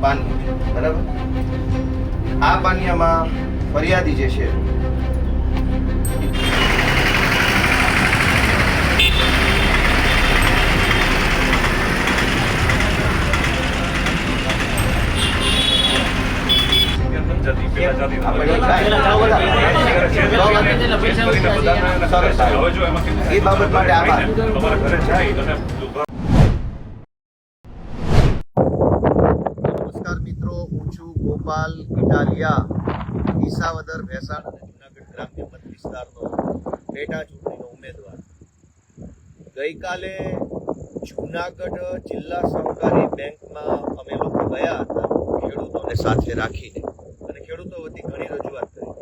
પાનિયું બરાબર? આ પાનિયામાં ફરિયાદી જે છે એ બાબત માટે આભાર નમસ્કાર મિત્રો હું છું ગોપાલ, ઇટાલિયા ઈસાવદર ભેસાણ અને જુનાગઢ ગ્રામ્ય મત વિસ્તારનો પેટા ચૂંટણીનો ઉમેદવાર. ગઈકાલે જુનાગઢ જિલ્લા સહકારી બેંકમાં અમે લોકો ગયા હતા ખેડૂતોને સાથે રાખીને અને ખેડૂતો વતી ઘણી રજૂઆત કરી.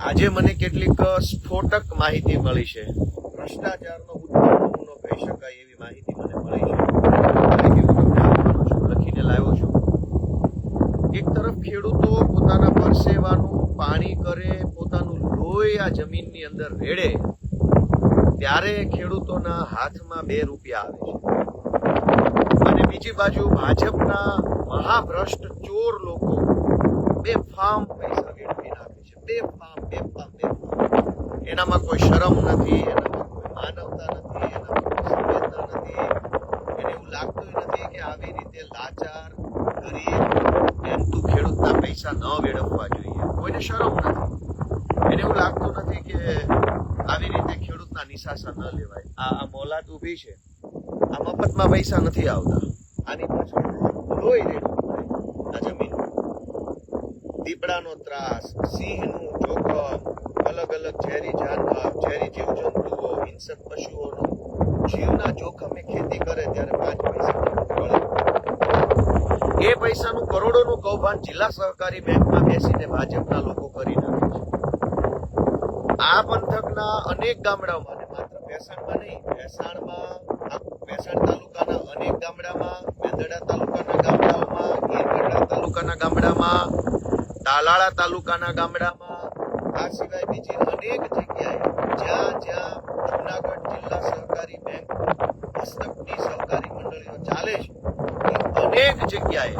આજે મને કેટલીક સ્ફોટક માહિતી મળી છે. ભ્રષ્ટાચારનો ઉત્તમ નમૂનો કહી શકાય એવી માહિતી મને મળી છે માહિતી હું તમને આપવાનો છું લખીને લાવ્યો છું એક તરફ ખેડૂતો પોતાના પરસેવાનું પાણી કરે, પોતાનું લોહી આ જમીનની અંદર રેડે, ત્યારે ખેડૂતોના હાથમાં બે રૂપિયા આવે છે. અને બીજી બાજુ ભાજપના મહાભ્રષ્ટ ચોર લોકો બે ફાર્મ પૈસા વેડફી નાખે છે. બે ફામ બે ફામ, બે ફાર્મ એનામાં કોઈ શરમ નથી, એનામાં કોઈ માનવતા નથી એનામાં કોઈ સંવેદના નથી એને એવું લાગતું ય નથી કે આવી રીતે લાચાર ગરીબ મહેનતુ ખેડૂતના પૈસા ન વેડફવા જોઈએ કોઈને શરમ નથી એને એવું લાગતું નથી કે આવી રીતે ખેડૂતના નિશાસા ન લેવાય આ છે. આ મફતમાં પૈસા નથી આવતા. આની પાછળ લોહી રેડવું આ જમીન. દીપડાનો ત્રાસ, સિંહનું જોખમ, અલગ અલગ ઝેરી જાનવર ઝેરી જીવજંતુઓ, હિંસક પશુઓનો. જીવના જોખમે ખેતી કરે ત્યારે પાંચ પૈસા એ પૈસાનું કરોડોનું કૌભાંડ જિલ્લા સહકારી બેંકમાં બેસીને ભાજપના લોકો કરી નાખે છે. આ પંથકના અનેક ગામડાઓમાં ભેસાણમાં નહીં ભેસાણમાં ભેસાણ તાલુકાના અનેક ગામડામાં, મેંદડા તાલુકાના ગામડાઓમાં ગીરગઢડા તાલુકાના ગામડામાં તાલાળા તાલુકાના ગામડામાં, આ સિવાય બીજી અનેક જગ્યાએ જ્યાં જ્યાં જુનાગઢ જિલ્લા સહકારી બેંક, હસ્તકની સહકારી મંડળીઓ ચાલે છે. અનેક જગ્યાએ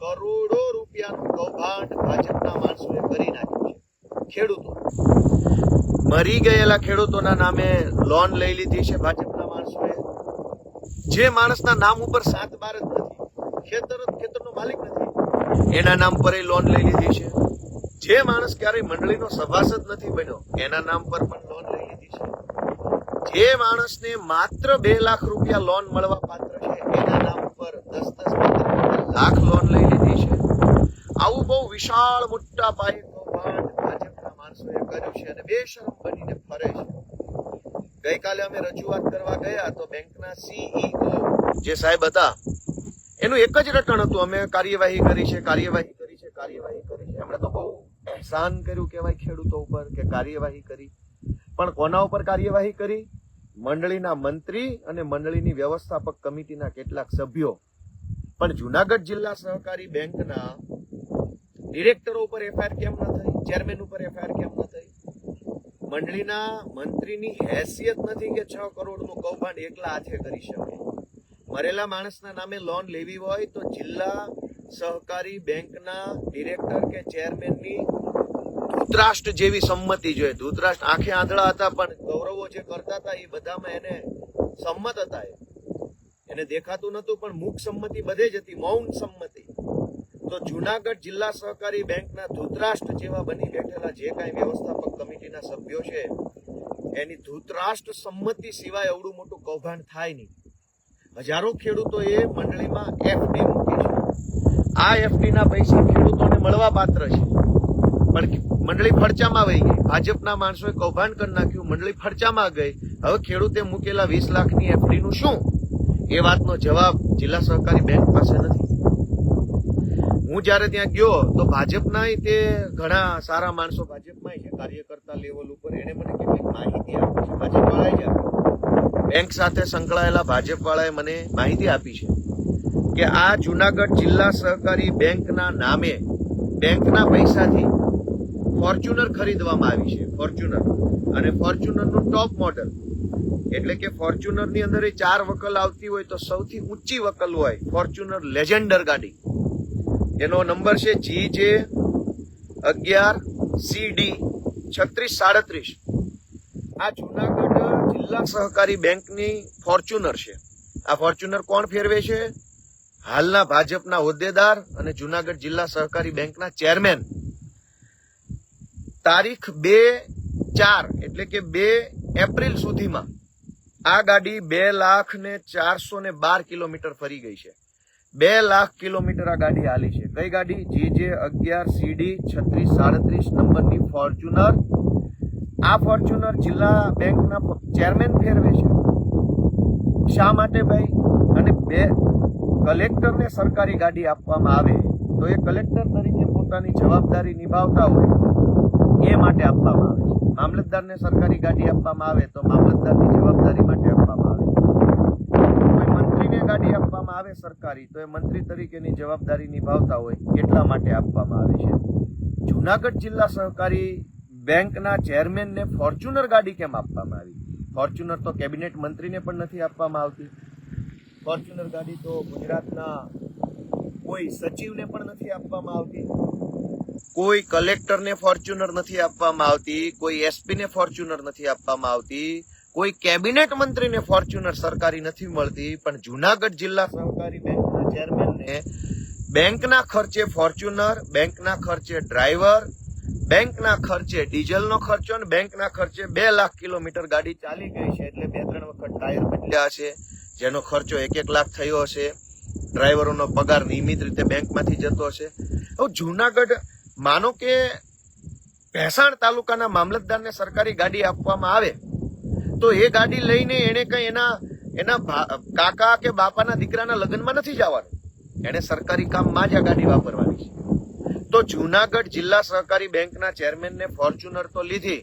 કરોડો રૂપિયાનું કૌભાંડ ભાજપના માણસોએ કરી નાખ્યું છે. ખેડૂતો. મરી ગયેલા ખેડૂતોના નામે લોન લઈ લીધી છે. ભાજપના માણસોએ. જે માણસના નામ ઉપર સાત બાર જ નથી, ખેતર ખેતરનો માલિક નથી, એના નામ પર લોન લઈ લીધી છે. જે માણસ ક્યારેય મંડળીનો સભાસદ નથી બન્યો, એના નામ પર પણ લોન લઈ લીધી છે. જે માણસને માત્ર બે લાખ રૂપિયા લોન મળવા પાત્ર છે, એના નામ ઉપર દસ દસ લાખ લોન લઈ લીધી છે. આવું બહુ વિશાળ મોટા પાયે માણસોએ સીઈઓ જે સાહેબ હતા, એનું એક જ રટણ હતું, અમે કાર્યવાહી કરી છે, કાર્યવાહી કરી છે, કાર્યવાહી કરી છે. એમણે તો બહુ એહસાન કર્યું કહેવાય ખેડૂતો ઉપર કે કાર્યવાહી કરી. પણ કોના ઉપર કાર્યવાહી કરી? મંડળીના મંત્રી અને મંડળીની વ્યવસ્થાપક કમિટીના કેટલાક સભ્યો. પણ જુનાગઢ જિલ્લા સહકારી બેંકના ડિરેક્ટરો ઉપર એફઆઈઆર કેમ ન થઈ? ચેરમેન ઉપર એફઆઈઆર કેમ ન થઈ? મંડળીના મંત્રીની હેસિયત નથી કે છ કરોડનું કૌભાંડ એકલા હાથે કરી શકે. મરેલા માણસના નામે લોન લેવી હોય તો જિલ્લા સહકારી બેંકના ડિરેક્ટર કે ચેરમેનની ધૂતરાષ્ટ્ર જેવી સંમતિ જોઈએ. ધૂતરાષ્ટ્ર આંખે આંધળા હતા, પણ ગૌરવો જે કરતા હતા એ બધામાં એને સંમત હતા એને દેખાતું નહોતું, પણ મુખ સંમતિ બધે જ હતી, મૌન સંમતિ. તો જુનાગઢ જિલ્લા સહકારી બેંકના ધૂતરાષ્ટ્ર જેવા બની બેઠેલા જે કાંઈ વ્યવસ્થાપક કમિટીના સભ્યો છે, એની ધૂતરાષ્ટ્ર સંમતિ સિવાય અવડું મોટું કૌભાંડ થાય નહીં. હજારો ખેડૂતો એ મંડળીમાં એફડી મૂકી છે. આ એફડીના પૈસા ખેડૂતોને મળવા પાત્ર છે. પણ મંડળી ફડચામાં વહી ગઈ. ભાજપના માણસોએ કૌભાંડ કરી નાખ્યું, મંડળી ફડચામાં ગઈ. હવે ખેડૂતે મૂકેલા વીસ લાખની એફડીનું શું? એ વાતનો જવાબ જિલ્લા સહકારી બેંક પાસે નથી. હું જ્યારે ત્યાં ગયો તો ભાજપના તે ઘણા સારા માણસો ભાજપમાં છે, કાર્યકર્તા લેવલ ઉપર. એને મને કેટલીક માહિતી આપી છે. ભાજપ વાળાએ જ બેંક સાથે સંકળાયેલા ભાજપ વાળાએ મને માહિતી આપી છે કે આ જુનાગઢ જિલ્લા સહકારી બેંકના નામે બેંકના પૈસાથી ફોર્ચ્યુનર ખરીદવામાં આવી છે, ફોર્ચ્યુનર. અને ફોર્ચ્યુનરનું ટોપ મોડલ એટલે કે ફોર્ચ્યુનરની અંદર ચાર વકલ આવતી હોય તો સૌથી ઊંચી વકલ હોય ફોર્ચ્યુનર લેજેન્ડર ગાડી. એનો નંબર છે જી જે અગિયાર સી ડી છત્રીસ સાડત્રીસ. આ જુનાગઢ જિલ્લા સહકારી બેંકની ફોર્ચ્યુનર છે. આ ફોર્ચ્યુનર કોણ ફેરવે છે? હાલના ભાજપના હોદ્દેદાર અને જુનાગઢ જિલ્લા સહકારી બેંકના ચેરમેન. તારીખ બે ચાર, એટલે કે બે એપ્રિલ સુધીમાં આ ગાડી બે લાખ ને ચારસો ને બાર કિલોમીટર ફરી ગઈ છે. બે લાખ કિલોમીટર આ ગાડી હાલી છે. કઈ ગાડી? જે જે અગિયાર સીડી છત્રીસ સાડત્રીસ નંબરની ફોર્ચ્યુનર આ ફોર્ચ્યુનર જિલ્લા બેંકના ચેરમેન ફેરવે છે. શા માટે ભાઈ? અને બે કલેક્ટરને સરકારી ગાડી આપવામાં આવે, તો એ કલેક્ટર તરીકે પોતાની જવાબદારી નિભાવતા હોય, એ માટે આપવામાં આવે છે. મામલતદારને સરકારી ગાડી આપવામાં આવે, તો મામલતદારની જવાબદારી માટે આપવામાં આવે ગાડી આપવામાં આવે સરકારી, તો એ મંત્રી તરીકેની જવાબદારી નિભાવતા હોય, એટલા માટે આપવામાં આવે છે. જુનાગઢ જિલ્લા સહકારી બેંકના ચેરમેનને ફોર્ચ્યુનર ગાડી કેમ આપવામાં આવી? ફોર્ચ્યુનર તો કેબિનેટ મંત્રીને પણ નથી આપવામાં આવતી. ફોર્ચ્યુનર ગાડી તો ગુજરાતના કોઈ સચિવને પણ નથી આપવામાં આવતી. કોઈ કલેક્ટરને ફોર્ચ્યુનર નથી આપવામાં આવતી. કોઈ એસપીને ફોર્ચ્યુનર નથી આપવામાં આવતી. કોઈ કેબિનેટ મંત્રીને ફોર્ચ્યુનર સરકારી નથી મળતી, પણ જુનાગઢ જિલ્લા સહકારી બેંકના ચેરમેનને બેંકના ખર્ચે ફોર્ચ્યુનર, બેંકના ખર્ચે ડ્રાઈવર, બેંકના ખર્ચે ડીઝલનો ખર્ચો અને બેંકના ખર્ચે બે લાખ કિલોમીટર ગાડી ચાલી ગઈ છે એટલે બે ત્રણ વખત ટાયર બદલ્યા છે, જેનો ખર્ચો એક એક લાખ થયો હશે. ડ્રાઈવરોનો પગાર નિયમિત રીતે બેંકમાંથી જતો હશે. હવે જુનાગઢ, માનો કે ભેસાણ તાલુકાના મામલતદારને સરકારી ગાડી આપવામાં આવે તો એ ગાડી લઈને એને કઈ એના એના કાકા કે બાપાના દીકરાના લગ્નમાં નથી જવાનું. એને સરકારી કામમાં જ આ ગાડી વાપરવાની છે. તો જુનાગઢ જિલ્લા સહકારી બેંકના ચેરમેનને ફોર્ચ્યુનર તો લીધી,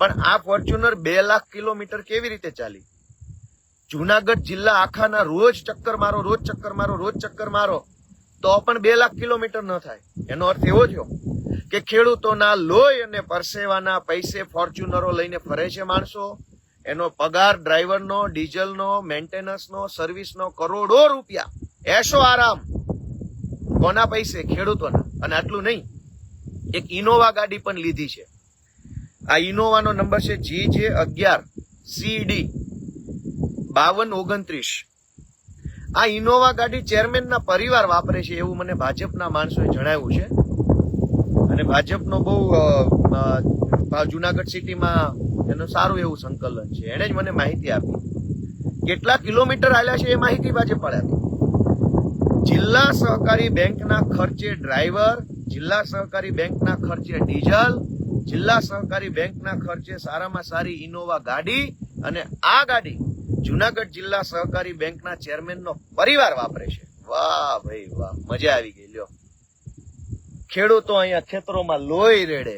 પણ આ ફોર્ચ્યુનર બે લાખ કિલોમીટર કેવી રીતે ચાલી? જુનાગઢ જિલ્લા આખાના રોજ ચક્કર મારો, રોજ ચક્કર મારો, રોજ ચક્કર મારો, તો પણ બે લાખ કિલોમીટર ન થાય. એનો અર્થ એવો થયો કે ખેડૂતોના લોહી અને પરસેવાના પૈસે ફોર્ચ્યુનરો લઈને ફરે છે માણસો? એનો પગાર ડ્રાઈવરનો, ડીઝલનો, મેન્ટેનન્સનો, સર્વિસનો કરોડો રૂપિયા. એશો આરામ. કોના પૈસે? ખેડૂતોના. અને આટલું નહીં. એક ઇનોવા ગાડી પણ લીધી છે. આ ઇનોવાનો નંબર છે જી જે અગિયાર. સીડી. બાવન ઓગણત્રીસ. આ ઇનોવા ગાડી ચેરમેનના પરિવાર વાપરે છે એવું મને ભાજપના માણસોએ જણાવ્યું છે. અને ભાજપનો બહુ જુનાગઢ સિટીમાં એનું સારું એવું સંકલન છે. એણે જ મને માહિતી આપી. કેટલા કિલોમીટર આવ્યા છે એ માહિતી ભાજપ આપી જિલ્લા સહકારી બેંકના ખર્ચે ડ્રાઈવર, જિલ્લા સહકારી બેંકના ખર્ચે ડીઝલ, જિલ્લા સહકારી બેંકના ખર્ચે સારામાં સારી ઇનોવા ગાડી અને આ ગાડી જુનાગઢ જિલ્લા સહકારી બેંકના ચેરમેનનો પરિવાર વાપરે છે. વાહ ભાઈ વાહ, મજા આવી ગઈ, લ્યો. ખેડૂતો અહીંયા ખેતરોમાં લોહી રેડે.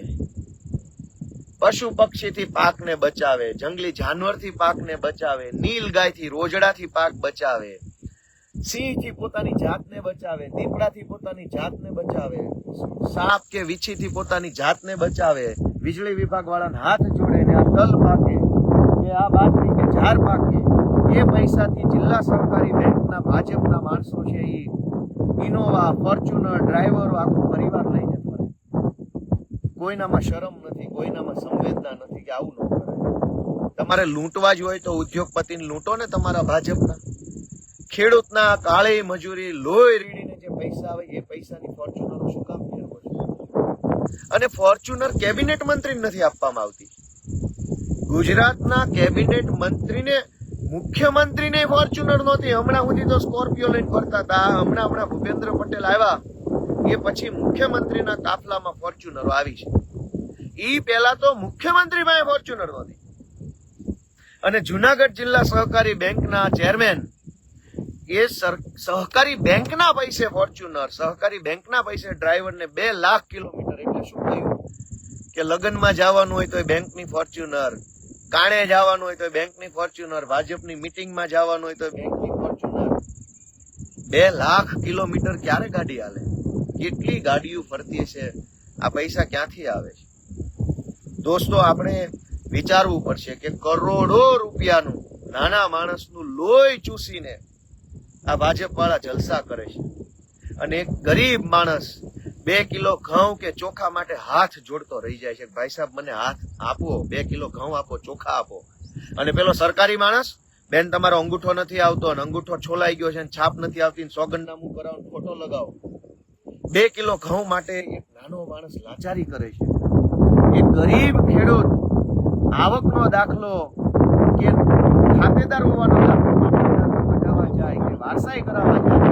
પશુ પક્ષીથી પાકને બચાવે, જંગલી જાનવરથી પાકને બચાવે, નીલ ગાયથી, રોજડાથી પાક બચાવે. સિંહથી પોતાની જાતને બચાવે, દીપડાથી પોતાની જાતને બચાવે. સાપ કે વીછીથી પોતાની જાતને બચાવે. વીજળી વિભાગ વાળાને હાથ જોડે ને આ તલ પાકે, કે આ બાજરી કે ઝાર પાકે. એ પૈસાથી જિલ્લા સહકારી બેંકના ભાજપના માણસો છે એ ઇનોવા, ફોર્ચ્યુનર, ડ્રાઈવરો, આખો પરિવાર કોઈનામાં શરમ નથી, કોઈનામાં સંવેદના નથી કે આવું ન કરે તમારે લૂંટવા જ હોય તો ઉદ્યોગપતિને લૂંટો ને તમારા ભાજપના. ખેડૂતના કાળી મજૂરી, લોહી રીડીને જે પૈસા આવે એ પૈસાની ફોર્ચ્યુનર શું કામ અને ફોર્ચ્યુનર કેબિનેટ મંત્રીને નથી આપવામાં આવતી. ગુજરાતના કેબિનેટ મંત્રીને, મુખ્યમંત્રીને ફોર્ચ્યુનર નહોતી. હમણાં સુધી તો સ્કોર્પિયો લઈને ફરતા હતા. હમણાં હમણાં ભૂપેન્દ્ર પટેલ આવ્યા. એ પછી મુખ્યમંત્રીના કાફલામાં ફોર્ચ્યુનરો આવી છે. એ પહેલા તો મુખ્યમંત્રી પાસે ફોર્ચ્યુનર હતી અને જુનાગઢ જિલ્લા સહકારી બેંકના ચેરમેન એ સહકારી બેંકના પૈસે ફોર્ચ્યુનર, સહકારી બેંકના પૈસે ડ્રાઈવરને બે લાખ કિલોમીટર એટલે શું થયું? કે લગ્નમાં જવાનું હોય તો બેંકની ફોર્ચ્યુનર, કાણે જવાનું હોય તો બેંકની ફોર્ચ્યુનર, ભાજપની મિટિંગમાં જવાનું હોય તો બેંકની ફોર્ચ્યુનર. બે લાખ કિલોમીટર ક્યારે ગાડી હાલે? કેટલી ગાડીઓ ફરતી છે આ પૈસા ક્યાંથી આવે છે? દોસ્તો, આપણે વિચારવું પડશે કે કરોડો રૂપિયાનું નાના માણસનું લોહી ચૂસીને આ ભાજપ વાળા જલસા કરે છે. અને એક ગરીબ માણસ બે કિલો ઘઉં કે ચોખા માટે હાથ જોડતો રહી જાય છે. ભાઈ સાહેબ, મને હાથ આપો, બે કિલો ઘઉં આપો, ચોખા આપો. અને પેલો સરકારી માણસ, બેન, તમારો અંગૂઠો નથી આવતો, અને અંગૂઠો છોલાઈ ગયો છે છાપ નથી આવતી સોગંદનામું કરાવો ફોટો લગાવો. બે કિલો ઘઉં માટે એક નાનો માણસ લાચારી કરે છે. એ ગરીબ ખેડૂત આવકનો દાખલો કે ખાતેદાર હોવાનો દાખલો કઢાવવા જાય કે વારસાઈ કરાવવા જાય,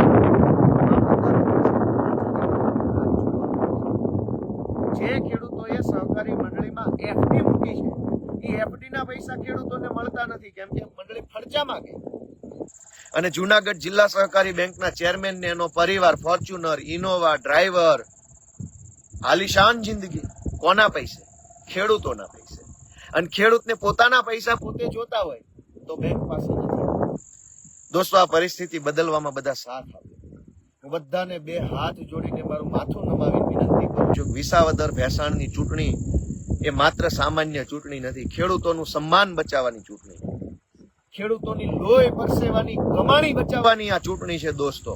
જે ખેડૂતોએ સહકારી મંડળીમાં એફડી મૂકી છે, એ એફડીના પૈસા ખેડૂતોને મળતા નથી, કેમ કે મંડળી ફરજા ગઈ અને જુનાગઢ જિલ્લા સહકારી બેંકના ચેરમેન ને એનો પરિવાર, ફોર્ચ્યુનર, ઇનોવા, ડ્રાઈવર, આલિશાન જિંદગી, કોના પૈસે? ખેડૂતોના પૈસે. અને ખેડૂતને પોતાના પૈસા પોતે જોતા હોય તો બેંક પાસે નથી દોસ્તો, આ પરિસ્થિતિ બદલવામાં બધા સાથ આપે. હું બધાને બે હાથ જોડીને મારું માથું નમાવી વિનંતી કરું છું વિસાવદર ભેસાણની ચૂંટણી એ માત્ર સામાન્ય ચૂંટણી નથી, ખેડૂતોનું સન્માન બચાવવાની ચૂંટણી ખેડૂતોની લોહી પરસેવાની કમાણી બચાવવાની આ ચૂંટણી છે દોસ્તો.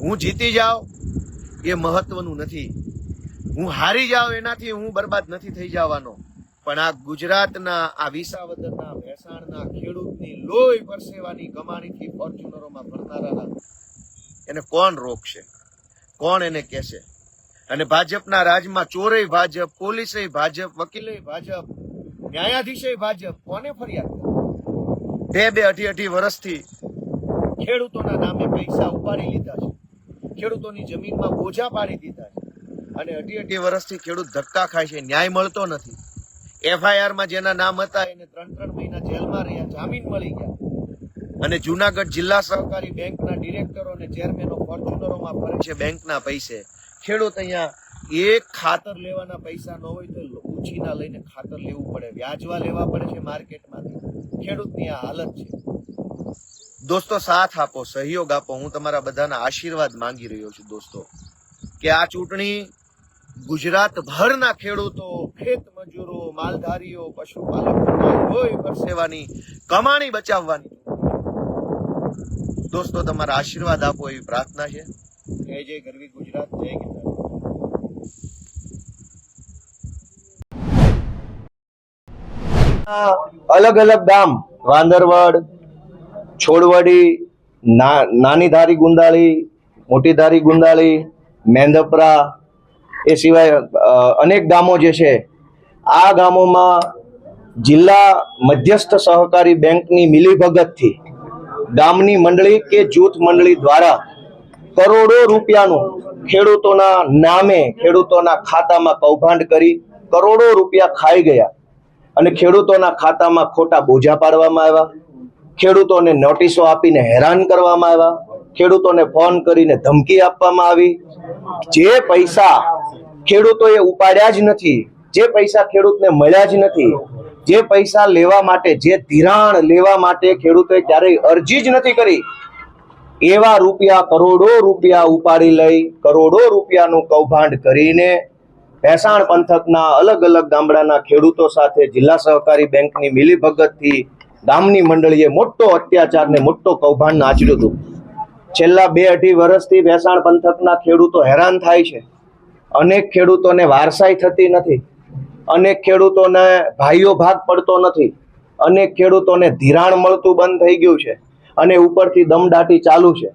હું જીતી જાઉં એ મહત્વનું નથી. હું હારી જાઉં એનાથી હું બરબાદ નથી થઈ જવાનો. પણ આ ગુજરાતના, આ વિસાવદરના, ભેસાણના ખેડૂતની લોહી પરસેવાની કમાણીથી ફોર્ચ્યુનરોમાં ફરનારા એને કોણ રોકશે? કોણ એને કહેશે? અને ભાજપના રાજમાં ચોરેય ભાજપ પોલીસે ભાજપ વકીલે ભાજપ ન્યાયાધીશે ભાજપ કોને ફરિયાદ? બે બે અઢી અઢી વર્ષથી ખેડૂતોના નામે પૈસા ઉપાડી લીધા છે. ખેડૂતોની જમીનમાં બોજા પાડી દીધા છે. અને અઢી અઢી વર્ષથી ખેડૂત ધક્કા ખાય છે, ન્યાય મળતો નથી. એફઆઈઆરમાં જેના નામ હતા, એને ત્રણ ત્રણ મહિના જેલમાં રહ્યા, જામીન મળી ગયા. અને જુનાગઢ જિલ્લા સહકારી બેંકના ડિરેક્ટરો અને ચેરમેનો ફોર્ચ્યુનરોમાં ફરે છે બેંકના પૈસે. ખેડૂત અહીંયા એક ખાતર લેવાના પૈસા ન હોય તો ઉછીના લઈને ખાતર લેવું પડે, વ્યાજવા લેવા પડે છે માર્કેટમાંથી ખેડૂતની આ હાલત છે. દોસ્તો સાથ આપો સહયોગ આપો. હું તમારા બધાના આશીર્વાદ માંગી રહ્યો છું દોસ્તો કે આ ચૂંટણી ગુજરાત ભરના ખેડૂતો ખેત મજૂરો માલધારીઓ પશુપાલકો પરસેવાની કમાણી બચાવવાની દોસ્તો તમારા આશીર્વાદ આપો એવી પ્રાર્થના છે. જય જય ગરવી ગુજરાત જય કિસાન. અલગ અલગ ગામ. વાંદરવડ, છોડવડી નાની ધારી ગુંદાળી મોટી ધારી ગુંદાળી, મેંદપરા, એ સિવાય અનેક ગામો જે છે, આ ગામોમાં જિલ્લા મધ્યસ્થ સહકારી બેંકની મિલીભગતથી ગામની મંડળી કે જૂથ મંડળી દ્વારા કરોડો રૂપિયાનું ખેડૂતોના નામે ખેડૂતોના ખાતામાં કૌભાંડ કરી કરોડો રૂપિયા ખાઈ ગયા. અને ખેડૂતોના ખાતામાં ખોટા બોજા પાડવામાં આવ્યા. ખેડૂતોને નોટિસો આપીને હેરાન કરવામાં આવ્યા. ખેડૂતોને ફોન કરીને ધમકી આપવામાં આવી. જે પૈસા ખેડૂતોએ ઉપાડ્યા જ નથી, જે પૈસા ખેડૂતને મળ્યા જ નથી, જે પૈસા લેવા માટે, જે ધિરાણ લેવા માટે ખેડૂતોએ ક્યારેય અરજી જ નથી કરી, એવા રૂપિયા કરોડો રૂપિયા ઉપાડી લઈ, કરોડો રૂપિયાનું કૌભાંડ કરીને ભેસાણ પંથકના અલગ અલગ ગામડાના ખેડૂતો સાથે જિલ્લા સહકારી બેંકની મિલીભગતથી ગામની મંડળીએ મોટો અત્યાચાર ને મોટો કૌભાંડ આચર્યું હતું. છેલ્લા બે અઢી વર્ષથી ભેસાણ પંથકના ખેડૂતો હેરાન થાય છે. અનેક ખેડૂતોને વારસાઈ થતી નથી. અનેક ખેડૂતોને ભાઈઓ ભાગ પડતો નથી. અનેક ખેડૂતોને ધિરાણ મળતું બંધ થઈ ગયું છે અને ઉપરથી દમદાટી ચાલુ છે.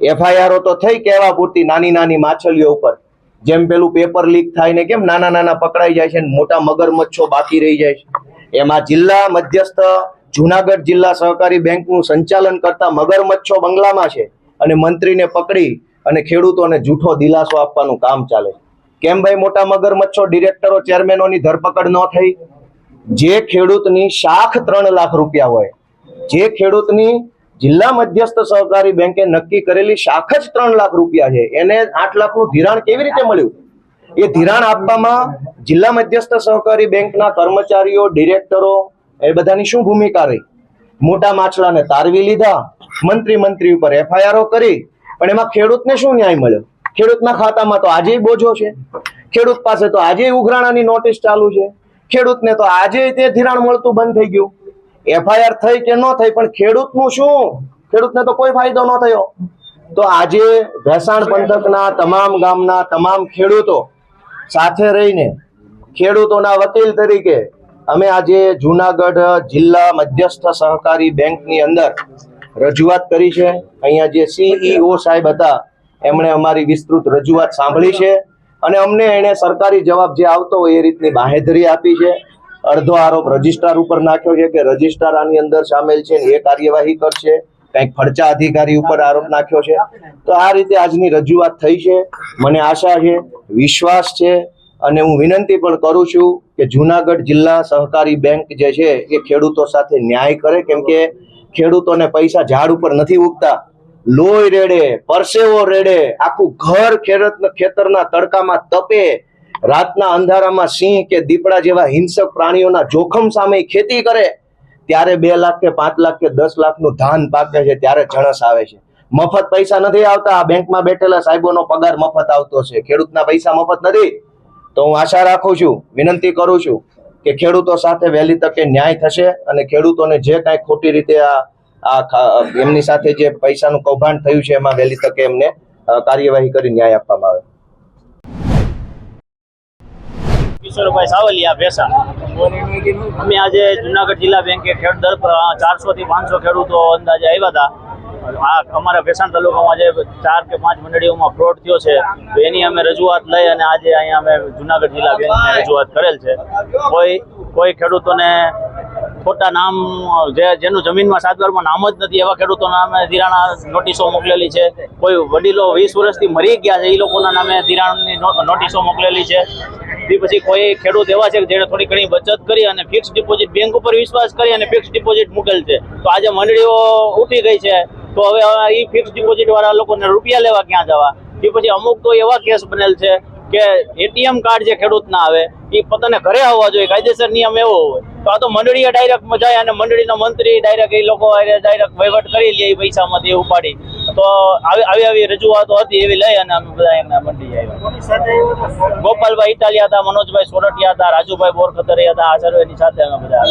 એફઆઈઆરો તો થઈ કહેવા પૂરતી નાની નાની માછલીઓ ઉપર. જેમ પેલું પેપર લીક થાય ને કેમ નાના નાના પકડાઈ જાય છે ને મોટા મગરમચ્છો બાકી રહી જાય છે. એમાં જિલ્લા મધ્યસ્થ જુનાગઢ જિલ્લા સહકારી બેંકનું સંચાલન કરતા મગરમચ્છો બંગલામાં છે અને મંત્રીને પકડી અને ખેડૂતોને જૂઠો દિલાસો આપવાનું કામ ચાલે કેમ ભાઈ મોટા મગરમચ્છો? ડિરેક્ટરો, ચેરમેનોની ધરપકડ ન થઈ. જે ખેડૂતની શાખ ત્રણ લાખ રૂપિયા હોય, જે ખેડૂતની જિલ્લા મધ્યસ્થ સહકારી બેંકે નક્કી કરેલી શાખ જ ત્રણ લાખ રૂપિયા છે. એને આઠ લાખનું ધિરાણ કેવી રીતે મળ્યું? એ ધિરાણ આપવામાં જિલ્લા મધ્યસ્થ સહકારી બેંકના કર્મચારીઓ, ડિરેક્ટરો, એ બધાની શું ભૂમિકા રહી? મોટા માછલાને તારવી લીધા, મંત્રી મંત્રી ઉપર એફઆઈઆરઓ કરી, પણ એમાં ખેડૂતને શું ન્યાય મળ્યો? ખેડૂતના ખાતામાં તો આજે બોજો છે. ખેડૂત પાસે તો આજે ઉઘરાણાની નોટિસ ચાલુ છે. ખેડૂતને તો આજે તે ધિરાણ મળતું બંધ થઈ ગયું. એફઆઈઆર થઈ કે ન થઈ પણ ખેડૂતનું શું? ખેડૂતને તો કોઈ ફાયદો ન થયો. તો આજે ભેસાણ પંથકના તમામ ગામના તમામ ખેડૂતો સાથે રહીને ખેડૂતોના વકીલ તરીકે અમે આજે જુનાગઢ જિલ્લા મધ્યસ્થ સહકારી બેંકની અંદર રજૂઆત કરી છે. અહીંયા જે સીઈઓ સાહેબ હતા એમણે અમારી વિસ્તૃત રજૂઆત સાંભળી છે. અને અમને એણે સરકારી જવાબ જે આવતો હોય એ રીતની બાહેધરી આપી છે. અડધો આરોપ રજિસ્ટ્રાર ઉપર નાખ્યો છે કે રજિસ્ટ્રાર આની અંદર સામેલ છે એ કાર્યવાહી કરશે. કંઈક ફરચા અધિકારી ઉપર આરોપ નાખ્યો છે. તો આ રીતે આજની રજૂઆત થઈ છે. મને આશા છે, વિશ્વાસ છે અને હું વિનંતી પણ કરું છું કે જુનાગઢ જિલ્લા સહકારી બેંક જે છે એ ખેડૂતો સાથે ન્યાય કરે, કેમ કે ખેડૂતોને પૈસા ઝાડ ઉપર નથી ઉગતા. લોહી રેડે, પરસેવો રેડે, આખું ઘર ખેતરના તડકામાં તપે રાતના અંધારામાં સિંહ કે દીપડા જેવા હિંસક પ્રાણીઓના જોખમ સામે ખેતી કરે, ત્યારે બે લાખ કે પાંચ લાખ કે દસ લાખનું ધાન પાકે છે ત્યારે જણસ આવે છે. મફત પૈસા નથી આવતા. આ બેંકમાં બેઠેલા સાહેબોનો પગાર મફત આવતો છે. ખેડૂતના પૈસા મફત નથી. તો હું આશા રાખું છું, વિનંતી કરું છું કે ખેડૂતો સાથે વહેલી તકે ન્યાય થશે અને ખેડૂતોને જે કાંઈ ખોટી રીતે આ આ એમની સાથે જે પૈસાનું કૌભાંડ થયું છે, એમાં વહેલી તકે એમને કાર્યવાહી કરી ન્યાય આપવામાં આવે. કિશોરભાઈ સાવલિયા ભેસા. અમે આજે જુનાગઢ જિલ્લા બેંકે ખેડ દર ચારસો થી પાંચસો ખેડૂતો અંદાજે આવ્યા હતા. આ અમારા ભેસાણ તાલુકામાં જે ચાર કે પાંચ મંડળીઓમાં ફ્રોડ થયો છે. તો એની અમે રજૂઆત લઈ અને આજે અહીંયા અમે જુનાગઢ જિલ્લા બેંકને રજૂઆત કરેલ છે. કોઈ કોઈ ખેડૂતોને ખોટા નામ, જે જેનું જમીનમાં સાતગરમાં નામ જ નથી, એવા ખેડૂતોના નામે ધિરાણા નોટિસો મોકલેલી છે. કોઈ વડીલો વીસ વર્ષથી મરી ગયા છે, એ લોકોના નામે ધિરાણની નોટિસો મોકલેલી છે. તે પછી કોઈ ખેડૂત એવા છે કે જેણે થોડી ઘણી બચત કરી અને ફિક્સ ડિપોઝિટ બેંક ઉપર વિશ્વાસ કરી અને ફિક્સ ડિપોઝિટ મૂકેલ છે. તો આજે મંડળીઓ ઉઠી ગઈ છે. તો હવે એ ફિક્સ ડિપોઝિટ વાળા લોકોને રૂપિયા લેવા ક્યાં જવા? તે પછી અમુક તો એવા કેસ બનેલ છે કે એટીએમ કાર્ડ જે ખેડૂતના આવે એ પોતાને ઘરે આવવા જોઈએ. કાયદેસર નિયમ એવો હોય. તો આ તો મંડળીએ ડાયરેક્ટ જાય અને મંડળીના મંત્રી ડાયરેક્ટ એ લોકો ડાયરેક્ટ વહીવટ કરી લે એ પૈસામાંથી ઉપાડી તો આવી આવી આવી રજૂઆતો હતી એવી લઈ અને અમે બધા એમને મંડી આવ્યા. ગોપાલભાઈ ઇટાલિયા હતા મનોજભાઈ સોરઠિયા હતા રાજુભાઈ બોરખતરિયા હતા આ સર્વેની સાથે અમે બધા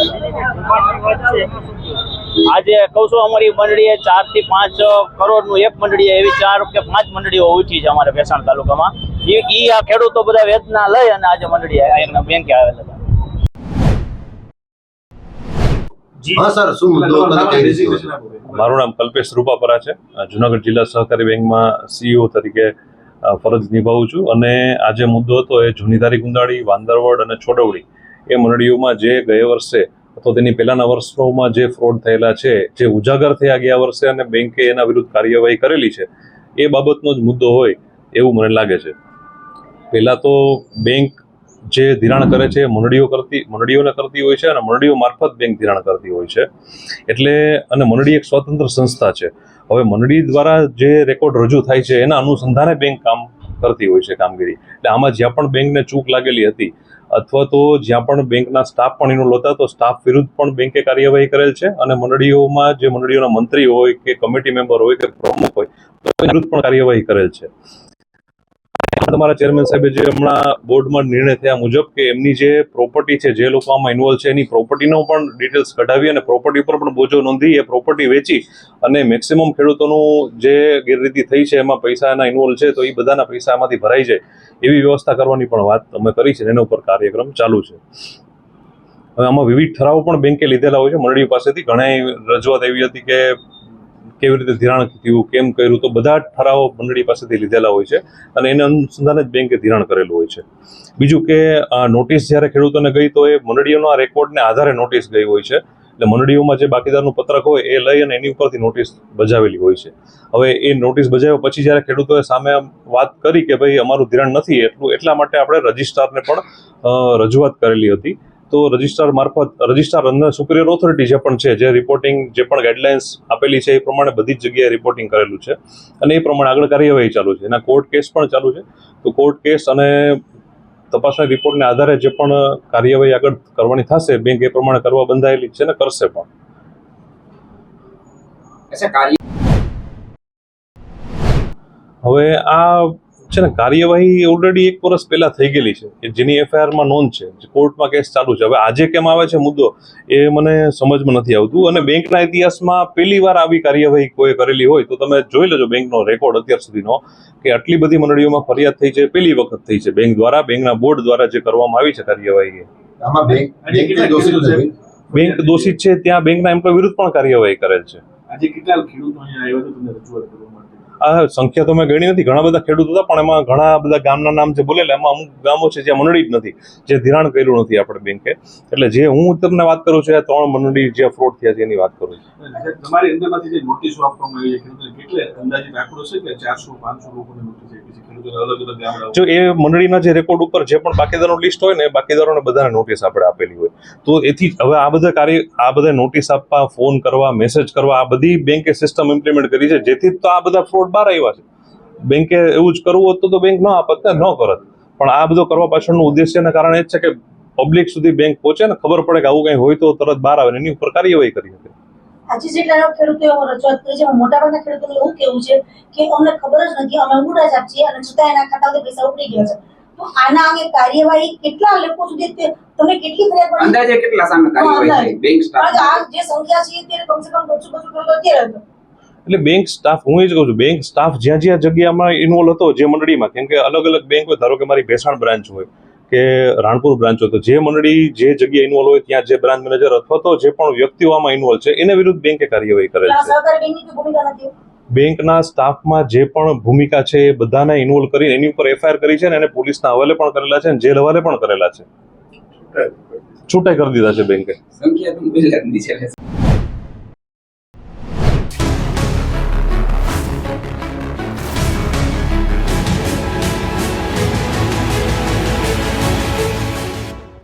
આજે કહું છું અમારી મંડળીએ ચારથી પાંચ કરોડનું એક મંડળી એવી ચાર કે પાંચ મંડળીઓ ઉઠી છે અમારે ભેસાણ તાલુકામાં. ઈ આ ખેડૂતો બધા વેદના લઈ અને આજે મંડળી બેંકે આવેલા હતા. હા સર શું મુદ્દો? મારું નામ કલ્પેશ રૂપાપરા છે. જુનાગઢ જિલ્લા સહકારી બેંકમાં સીઈઓ તરીકે ફરજ નિભાવું છું. અને આજે મુદ્દો હતો એ જૂનીધારી ગુંદાળી વાંદરવડ અને છોડવડી. એ મંડળીઓમાં જે ગયા વર્ષે અથવા તેની પહેલાના વર્ષોમાં જે ફ્રોડ થયેલા છે જે ઉજાગર થયા ગયા વર્ષે અને બેંકે એના વિરુદ્ધ કાર્યવાહી કરેલી છે એ બાબતનો જ મુદ્દો હોય એવું મને લાગે છે. પહેલાં તો બેંક જે ધિરાણ કરે છે મંડળીઓ કરતી, મંડળીઓને કરતી હોય છે અને મંડળીઓ મારફત બેંક ધિરાણ કરતી હોય છે. એટલે, અને મંડળી એક સ્વતંત્ર સંસ્થા છે. હવે મંડળી દ્વારા જે રેકોર્ડ રજૂ થાય છે, એના અનુસંધાને બેંક કામ કરતી હોય છે કામગીરી. એટલે આમાં જ્યાં પણ બેંકને ચૂક લાગેલી હતી, અથવા તો જ્યાં પણ બેંકના સ્ટાફ પણ એનું લોતા, તો સ્ટાફ વિરુદ્ધ પણ બેંકે કાર્યવાહી કરેલ છે. અને મંડળીઓમાં જે મંડળીઓના મંત્રી હોય કે કમિટી મેમ્બર હોય કે પ્રમુખ હોય, તો વિરુદ્ધ પણ કાર્યવાહી કરેલ છે. તમારા ચેરમેન સાહેબે જે હમણાં બોર્ડમાં નિર્ણય થયા મુજબ કે એમની જે પ્રોપર્ટી છે, જે લોકો આમાં ઇન્વોલ્વ છે, એની પ્રોપર્ટીનો પણ ડિટેલ્સ કઢાવી અને પ્રોપર્ટી ઉપર પણ બોજો નોંધી એ પ્રોપર્ટી વેચી અને મેક્સિમમ ખેડૂતોનું જે ગેરરીતિ થઈ છે, એમાં પૈસા એના ઇન્વોલ્વ છે, તો એ બધાના પૈસા આમાંથી ભરાઈ જાય એવી વ્યવસ્થા કરવાની પણ વાત અમે કરી છે એના ઉપર કાર્યક્રમ ચાલુ છે. હવે આમાં વિવિધ ઠરાવો પણ બેંકે લીધેલા હોય છે. મંડળી પાસેથી ઘણા રજૂઆત એવી હતી કે કેવી રીતે ધિરાણ થયું, કેમ કર્યું, તો બધા ઠરાવો મંડળી પાસેથી લીધેલા હોય છે અને એને અનુસંધાને જ બેંકે ધિરાણ કરેલું હોય છે. બીજું કે, આ નોટિસ જ્યારે ખેડૂતોને ગઈ તો એ મંડળીઓના રેકોર્ડને આધારે નોટિસ ગઈ હોય છે. એટલે મંડળીઓમાં જે બાકીદારનું પત્રક હોય એ લઈ અને એની ઉપરથી નોટિસ બજાવેલી હોય છે. હવે એ નોટિસ બજાવ્યા પછી જ્યારે ખેડૂતોએ સામે વાત કરી કે ભાઈ અમારું ધિરાણ નથી એટલું, એટલા માટે આપણે રજિસ્ટ્રારને પણ રજૂઆત કરેલી હતી. તો રજિસ્ટ્રાર મારફત રજિસ્ટ્રાર અને સુપિરિયર ઓથોરિટી જે પણ છે જે રિપોર્ટિંગ જે પણ ગાઈડલાઇન્સ આપેલી છે એ પ્રમાણે બધી જ જગ્યાએ રિપોર્ટિંગ કરેલું છે. અને એ પ્રમાણે આગળ કાર્યવાહી ચાલુ છે. એના કોર્ટ કેસ પણ ચાલુ છે. તો કોર્ટ કેસ અને તપાસના રિપોર્ટને આધારે જે પણ કાર્યવાહી આગળ કરવાની થશે બેંક એ પ્રમાણે કરવા બંધાયેલી છે ને કરશે પણ. હવે આ છે ને કાર્યવાહી ઓલરેડી એક વર્ષ પહેલા થઈ ગયેલી છે કે જેની એફઆઈઆરમાં નોંધ છે જે કોર્ટમાં કેસ ચાલુ છે. હવે આજે કેમ આવે છે મુદ્દો એ મને સમજમાં નથી આવતું. અને બેંકના ઇતિહાસમાં પહેલી વાર આવી કાર્યવાહી કોઈ કરેલી હોય તો તમે જોઈ લેજો બેંકનો રેકોર્ડ અત્યાર સુધીનો કે આટલી બધી મંડળીઓમાં ફરિયાદ થઈ છે પહેલી વખત થઈ છે બેંક દ્વારા બેંકના બોર્ડ દ્વારા જે કરવામાં આવી છે કાર્યવાહી. બેંક દોષિત છે? બેંક દોષિત છે ત્યાં બેંકના એમ્પ્લોય વિરુદ્ધ પણ કાર્યવાહી કરેલ છે. આજે કેટલા ખેડૂતો અહીંયા આવ્યા હતા તમને રજૂઆત કરવા આ સંખ્યા તો મેં ગણી નથી, ઘણા બધા ખેડૂતો હતા, પણ એમાં ઘણા બધા ગામના નામ જે બોલેલા, એમાં અમુક ગામો છે જ્યાં મંડળી જ નથી, જે ધિરાણ કર્યું નથી આપણે બેંકે. એટલે જે હું તમને વાત કરું છું આ ત્રણ મંડળી જે ફ્રોડ થયા છે, એની વાત કરું છું. તમારી અંદરમાંથી જે નોટિસો આપવામાં આવી છે કેટલે અંદાજિત આંકડો છે કે ચારસો, પાંચસો લોકોને નોટિસ જો એ મંડળીના જે રેકોર્ડ ઉપર જે પણ બાકીદારોનું લિસ્ટ હોય ને બાકીદારોને બધાને નોટિસ આપણે આપેલી હોય. તો એથી હવે આ બધા કાર્ય, આ બધા નોટિસ આપવા ફોન કરવા મેસેજ કરવા, આ બધી બેંકે સિસ્ટમ ઇમ્પ્લિમેન્ટ કરી છે, જેથી તો આ બધા ફ્રોડ બહાર આવ્યા છે. બેંકે એવું જ કરવું હોત તો તો બેંક ન આપત ને, ન કરત. પણ આ બધો કરવા પાછળનું ઉદ્દેશ્યના કારણે એ જ છે કે પબ્લિક સુધી બેંક પહોંચે ને ખબર પડે કે આવું કંઈ હોય તો તરત બહાર આવે એની ઉપર કાર્યવાહી કરી શકે. આજે જેટલા એવો રજૂઆત કરી છે મોટાભાગના ખેડૂતોને એવું કેવું છે કે અમને ખબર જ નથી અમે અંગૂઠા જ છીએ અને છતાં એના ખાતામાંથી પૈસા ઉપડી ગયા છે. તો આના અંગે કાર્યવાહી કેટલા લોકો સુધી તમને કેટલી ફરિયાદ પડી અંદાજે કેટલા સામે કાર્યવાહી થઈ બેંક સ્ટાફ આ જે સંખ્યા છે તે કમસે કમ બસો બસો ખેડૂતો અત્યારે હતો. એટલે બેંક સ્ટાફ હું એ જ કહું છું બેંક સ્ટાફ જ્યાં જ્યાં જગ્યામાં ઇન્વોલ્વ હતો જે મંડળીમાં કેમ કે અલગ અલગ બેંક હોય ધારો કે મારી ભેસાણ બ્રાન્ચ હોય કે રાણપુર બ્રાન્ચો તો જે મંડળી જે જગ્યાએ ઇન્વોલ્વ હોય ત્યાં જે બ્રાન્ચ મેનેજર અથવા તો જે પણ વ્યક્તિઓ આમાં ઇન્વોલ્વ છે એને વિરુદ્ધ બેંકે કાર્યવાહી કરે છે. સહકારી બેંકની સ્ટાફમાં જે પણ ભૂમિકા છે એ બધાને ઇન્વોલ્વ કરી એની ઉપર એફઆઈઆર કરી છે ને એને પોલીસના હવાલે પણ કરેલા છે અને જેલ હવાલે પણ કરેલા છે. છૂટાઈ કરી દીધા છે બેંકે